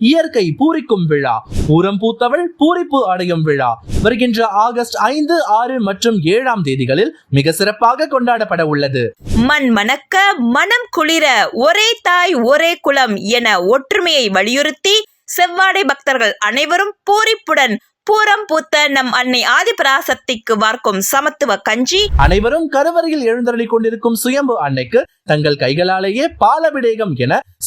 இயற்கை பூரிக்கும் விழா பூரம் பூத்தவள் பூரிப்பு அடையும் விழா. வருகின்ற ஆகஸ்ட் ஐந்து ஆறு மற்றும் ஏழாம் தேதிகளில் மிக சிறப்பாக கொண்டாடப்பட உள்ளது. மண் மணக்க மனம் குளிர ஒரே தாய் ஒரே குலம் என ஒற்றுமையை வலியுறுத்தி செவ்வாடை பக்தர்கள் அனைவரும் பூரிப்புடன் பூரம் பூத்த நம் அன்னை ஆதிபராசக்திக்கு வார்க்கும் சமத்துவ கஞ்சி. அனைவரும் கருவறையில் எழுந்தருளிக் கொண்டிருக்கும் சுயம்பு அன்னைக்கு தங்கள் கைகளாலேயே பாலபிடேகம் என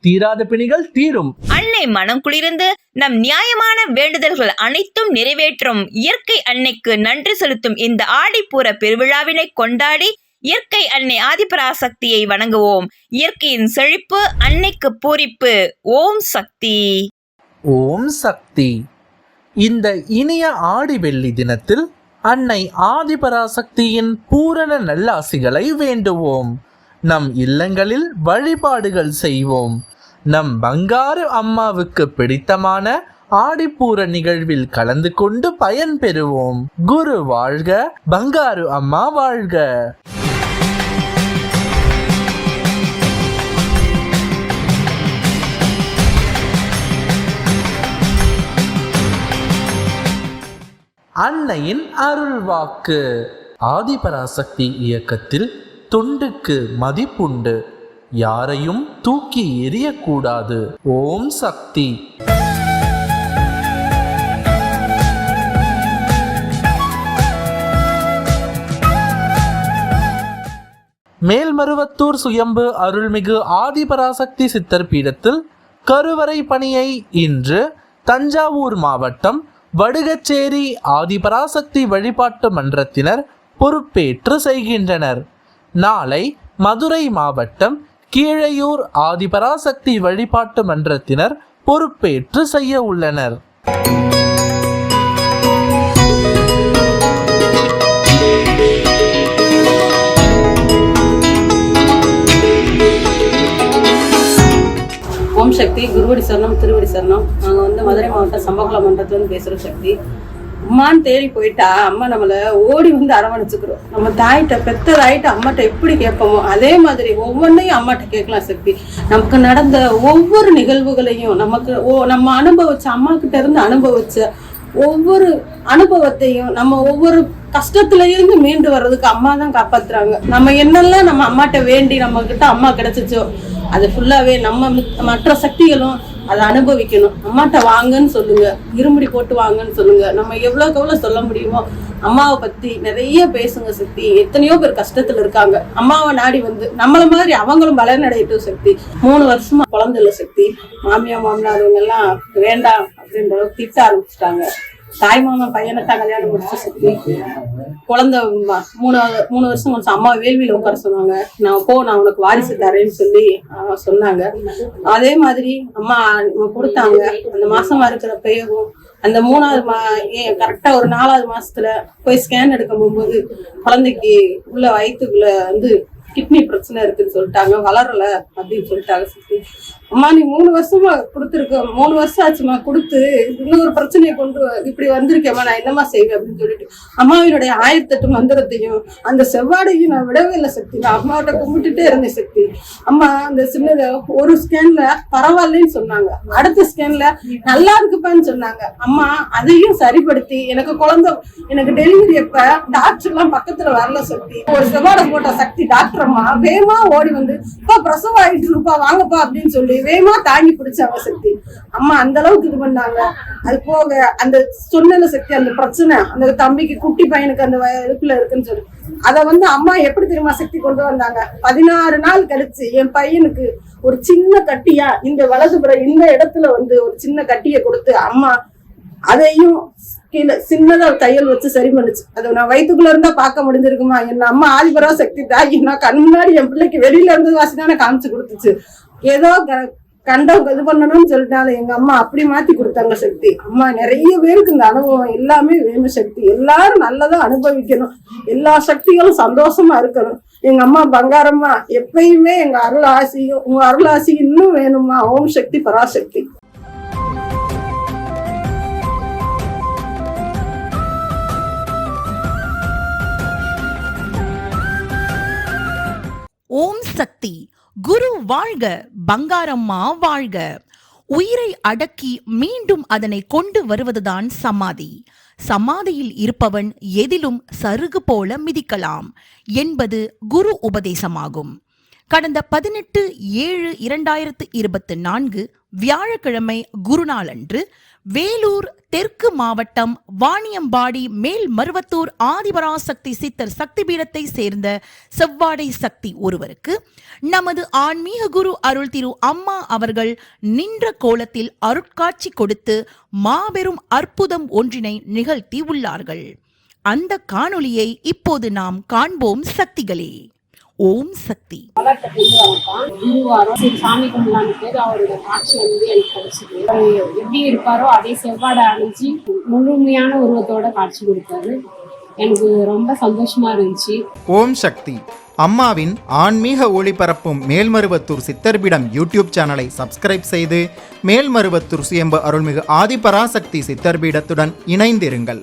தீராத பிணிகள் தீரும். அன்னை மனம் குளிர்ந்து நம் நியாயமான வேண்டுதல்கள் அனைத்தும் நிறைவேற்றும். இயற்கை அன்னைக்கு நன்றி செலுத்தும் இந்த ஆடிப்பூர பெருவிழாவினை கொண்டாடி இயற்கை அன்னை ஆதிபராசக்தியை வணங்குவோம். இயற்கையின் செழிப்பு அன்னைக்கு பூரிப்பு. ஓம் சக்தி. ஓம் சக்தி. இந்த இனிய ஆடி வெள்ளி தினத்தில் அன்னை ஆதிபராசக்தியின் பூரண நல்லாசிகளை வேண்டுவோம். நம் இல்லங்களில் வழிபாடுகள் செய்வோம். நம் பங்காரு அம்மாவுக்கு பிடித்தமான ஆடிப்பூர நிகழ்வில் கலந்து கொண்டு பயன் பெறுவோம். குரு வாழ்க பங்காரு அம்மா வாழ்க. அன்னையின் அருள்வாக்கு. ஆதிபராசக்தி இயக்கத்தில் தொண்டுக்கு மதிப்புண்டு. யாரையும் தூக்கி எறியக்கூடாது. ஓம் சக்தி. மேல்மருவத்தூர் சுயம்பு அருள்மிகு ஆதிபராசக்தி சித்தர் பீடத்தில் கருவறை பணியை இன்று தஞ்சாவூர் மாவட்டம் வடுகச்சேரி ஆதிபராசக்தி வழிபாட்டு மன்றத்தினர் பொறுப்பேற்று செய்கின்றனர். நாளை மதுரை மாவட்டம் கீழையூர் ஆதிபராசக்தி வழிபாட்டு மன்றத்தினர் பொறுப்பேற்று செய்ய உள்ளனர். ஓம் சக்தி குருவடி சரணம் திருவடி சரணம். நாங்கள் வந்து மதுரை மாவட்டம் சம்பகுளம் மன்றத்துலேருந்து பேசுகிறோம் சக்தி. அம்மான்னு தேடி போயிட்டா அம்மா நம்மளை ஓடி வந்து அரவணைச்சுக்கிறோம். நம்ம தாயிட்ட பெத்ததாயிட்ட அம்மாட்ட எப்படி கேட்போமோ அதே மாதிரி ஒவ்வொன்றையும் அம்மாட்ட கேட்கலாம் சக்தி நமக்கு நடந்த ஒவ்வொரு நிகழ்வுகளையும் நமக்கு ஓ நம்ம அனுபவிச்ச அம்மா கிட்ட இருந்து அனுபவிச்ச ஒவ்வொரு அனுபவத்தையும் நம்ம ஒவ்வொரு கஷ்டத்துல இருந்து மீண்டு வர்றதுக்கு அம்மா தான் காப்பாத்துறாங்க. நம்ம என்னெல்லாம் நம்ம அம்மாட்ட வேண்டி நம்ம கிட்ட அம்மா கிடைச்சிச்சோ அது ஃபுல்லாவே நம்ம மித்- மற்ற சக்திகளும் அதை அனுபவிக்கணும். அம்மாட்ட வாங்கன்னு சொல்லுங்க. இருமுடி போட்டு வாங்கன்னு சொல்லுங்க. நம்ம எவ்வளவுக்கு எவ்வளவு சொல்ல முடியுமோ அம்மாவை பத்தி நிறைய பேசுங்க சக்தி. எத்தனையோ பேர் கஷ்டத்துல இருக்காங்க. அம்மாவை நாடி வந்து நம்மள மாதிரி அவங்களும் பலனடையட்டும் சக்தி. மூணு வருஷமா குழந்தை இல்ல சக்தி. மாமியா மாமனார் இவங்க எல்லாம் வேண்டாம் அப்படின்ற அளவுக்கு திட்ட ஆரம்பிச்சிட்டாங்க. தாய் மாமன் பையனை தான் கல்யாணம் முடிச்சு சக்தி குழந்தை மூணாவது மூணு வருஷம் கொஞ்சம் அம்மா வேள்வியில உட்கார சொன்னாங்க. நான் போ நான் உனக்கு வாரிசு தரேன்னு சொல்லி சொன்னாங்க. அதே மாதிரி அம்மா கொடுத்தாங்க. அந்த மாசமா இருக்கிற பெயரும் அந்த மூணாவது மா ஏன் கரெக்டா ஒரு நாலாவது மாசத்துல போய் ஸ்கேன் எடுக்க போகும்போது குழந்தைக்கு உள்ள வயிற்றுக்குள்ள வந்து கிட்னி பிரச்சனை இருக்குன்னு சொல்லிட்டாங்க. வளரல அப்படின்னு சொல்லிட்டாங்க சித்தி. அம்மா நீ மூணு வருஷமா கொடுத்துருக்க மூணு வருஷம் ஆச்சுமா கொடுத்து இன்னொரு பிரச்சனையை கொண்டு வ- இப்படி வந்திருக்கேம்மா நான் என்னம்மா செய்வேன் அப்படின்னு சொல்லிட்டு அம்மாவினுடைய ஆயிரத்தெட்டு மந்திரத்தையும் அந்த செவ்வாடையும் நான் விடவே இல்லை சக்தி நான் அம்மாவிட்ட கும்பிட்டுட்டே இருந்தேன் சக்தி அம்மா அந்த சின்னத ஒரு ஸ்கேன்ல பரவாயில்லன்னு சொன்னாங்க. அடுத்த ஸ்கேன்ல நல்லா இருக்குப்பான்னு சொன்னாங்க. அம்மா அதையும் சரிப்படுத்தி எனக்கு குழந்தை எனக்கு டெலிவரி அப்ப டாக்டர் எல்லாம் பக்கத்துல வரல சக்தி ஒரு செவ்வாடை போட்ட சக்தி டாக்டர் அம்மா வேகமா ஓடி வந்து அப்பா பிரசவம் ஆயிட்டு இருப்பா வாங்கப்பா அப்படின்னு சொல்லி வேகமா தாங்கி பிடிச்சாங்க சக்தி. அம்மா அந்த அளவுக்கு இது பண்ணாங்க. அது போக அந்த சொன்னல சக்தி அந்த பிரச்சனை அந்த தம்பிக்கு குட்டி பையனுக்கு அந்த வயதுக்குள்ள இருக்குன்னு சொல்லி. அத வந்து அம்மா எப்படி தெரியுமா சக்தி கொண்டு வந்தாங்க? பதினாறு நாள் கழிச்சு என் பையனுக்கு ஒரு சின்ன கட்டியா இந்த வலதுபுற இந்த இடத்துல வந்து ஒரு சின்ன கட்டியை கொடுத்து அம்மா அதையும் கீழே சின்னதா தையல் வச்சு சரி பண்ணுச்சு. அதை நான் வயிற்றுக்குள்ள இருந்தா பார்க்க முடிஞ்சிருக்குமா? என் அம்மா ஆதிபரா சக்தி தாக்கி நான் கண் முன்னாடி என் பிள்ளைக்கு வெளியில இருந்து வாசிதான காமிச்சு கொடுத்துச்சு. ஏதோ க- கண்டம் இது பண்ணணும்னு சொல்லிட்டாங்க எங்க அம்மா அப்படி மாத்தி கொடுத்தாங்க சக்தி. அம்மா நிறைய பேருக்கு இந்த அனுபவம் எல்லாமே வேணும் சக்தி. எல்லாரும் நல்லதா அனுபவிக்கணும். எல்லா சக்திகளும் சந்தோஷமா இருக்கணும். எங்க அம்மா பங்காரம்மா எப்பயுமே எங்க அருள் ஆசி உங்க அருள் ஆசி இன்னும் வேணுமா ஓம் சக்தி பராசக்தி. ஓம் சக்தி. குரு வாழ்க பங்காரம்மா வாழ்க. உயிரை அடக்கி மீண்டும் அதனை கொண்டு வருவதுதான் சமாதி. சமாதியில் இருப்பவன் எதிலும் சருகு போல மிதிக்கலாம் என்பது குரு உபதேசமாகும். கடந்த பதினெட்டு ஏழு இரண்டாயிரத்து இருபத்தி நான்கு வியாழக்கிழமை குருநாளன்று வேலூர் தெற்கு மாவட்டம் வாணியம்பாடி மேல் மருவத்தூர் ஆதிபராசக்தி சித்தர் சக்தி பீடத்தை சேர்ந்த செவ்வாடை சக்தி ஒருவருக்கு. நமது ஆன்மீக குரு அருள் திரு அம்மா அவர்கள் நின்ற கோலத்தில் அருட்காட்சி கொடுத்து மாபெரும் அற்புதம் ஒன்றினை நிகழ்த்தி உள்ளார்கள். அந்த காணொளியை இப்போது நாம் காண்போம் சக்திகளே. ஓம் சக்தி. குருவாரம் சரி சாமி கும்பிடலான்னு பேர். அவரோட காட்சி வந்து எனக்கு கிடைச்சது. அவர் எப்படி இருப்பாரோ அதே செவ்வாடை அணிஞ்சு முழுமையான உருவத்தோட காட்சி கொடுத்தாரு. எனக்கு ரொம்ப சந்தோஷமா இருந்துச்சு. ஓம் சக்தி. அம்மாவின் ஆன்மீக ஒளிபரப்பும் மேல்மருவத்தூர் சித்தர்பிடம் யூடியூப் சேனலை சப்ஸ்கிரைப் செய்து மேல்மருவத்தூர் சுயம்பு அருள்மிகு ஆதிபராசக்தி சித்தர்பீடத்துடன் இணைந்திருங்கள்.